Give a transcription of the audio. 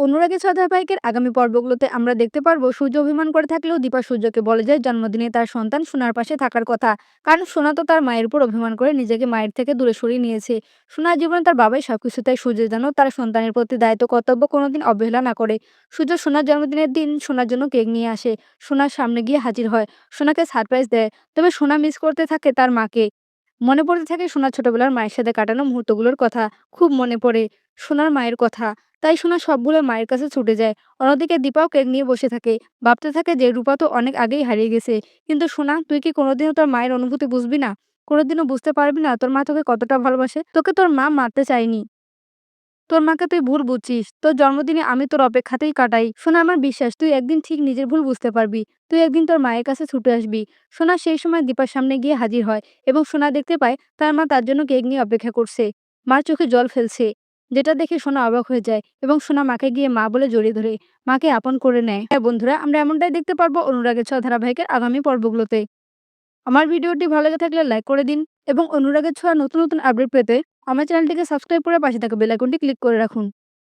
অনুরাগী ছ ধারাবাহিকের আগামী পর্বগুলোতে আমরা দেখতে পারব, সূর্য অভিমান করে থাকলেও দীপা সূর্যকে বলে যায়, জন্মদিনে তার সন্তান সোনার পাশে থাকার কথা। কারণ সোনা তো তার মায়ের উপর অভিমান করে নিজেকে মায়ের থেকে দূরে সরিয়ে নিয়েছে। সোনার জীবনে তার বাবাই সবকিছু তাই সূর্য যেন তার সন্তানের প্রতি দায়িত্ব, কর্তব্য কোনোদিন অবহেলা না করে। সূর্য সোনার জন্মদিনের দিন সোনার জন্য কেক নিয়ে আসে। সোনার সামনে গিয়ে হাজির হয়। সোনাকে সারপ্রাইজ দেয়। তবে সোনা মিস করতে থাকে তার মাকে। মনে পড়তে থাকে সোনার ছোটবেলার মায়ের সাথে কাটানো মুহূর্তগুলোর কথা। খুব মনে পড়ে সোনার মায়ের কথা। তাই সোনা সবগুলো মায়ের কাছে ছুটে যায়। অন্যদিকে দীপাও কেক নিয়ে বসে থাকে। ভাবতে থাকে যে রূপা তো অনেক আগেই হারিয়ে গেছে। কিন্তু সোনা, তুই কি কোনোদিনও তোর মায়ের অনুভূতি বুঝবি না? কোনোদিনও বুঝতে পারবি না তোর মা তোকে কতটা ভালোবাসে? তোকে তোর মা মারতে চায়নি। তোর মাকে তুই ভুল বুঝছিস। তোর জন্মদিনে আমি তোর অপেক্ষাতেই কাটাই। শোনা, আমার বিশ্বাস, তুই একদিন ঠিক নিজের ভুল বুঝতে পারবি। তুই একদিন তোর মায়ের কাছে ছুটে আসবি। সোনা সেই সময় দীপার সামনে গিয়ে হাজির হয় এবং সোনা দেখতে পায় তার মা তার জন্য কেক নিয়ে অপেক্ষা করছে। মার চোখে জল ফেলছে। যেটা দেখে সোনা অবাক হয়ে যায় এবং সোনা মাকে গিয়ে মা বলে জড়িয়ে ধরে, মাকে আপন করে নেয় হ্যাঁ বন্ধুরা, আমরা এমনটাই দেখতে পারব অনুরাগের ছ ধারাবাহিকের আগামী পর্বগুলোতে। আমার ভিডিওটি ভালো লেগে থাকলে লাইক করে দিন এবং অনুরাগের ছোঁয়া নতুন নতুন আপডেট পেতে আমার চ্যানেলটিকে সাবস্ক্রাইব করে পাশে থাকা বেলাইকনটি ক্লিক করে রাখুন।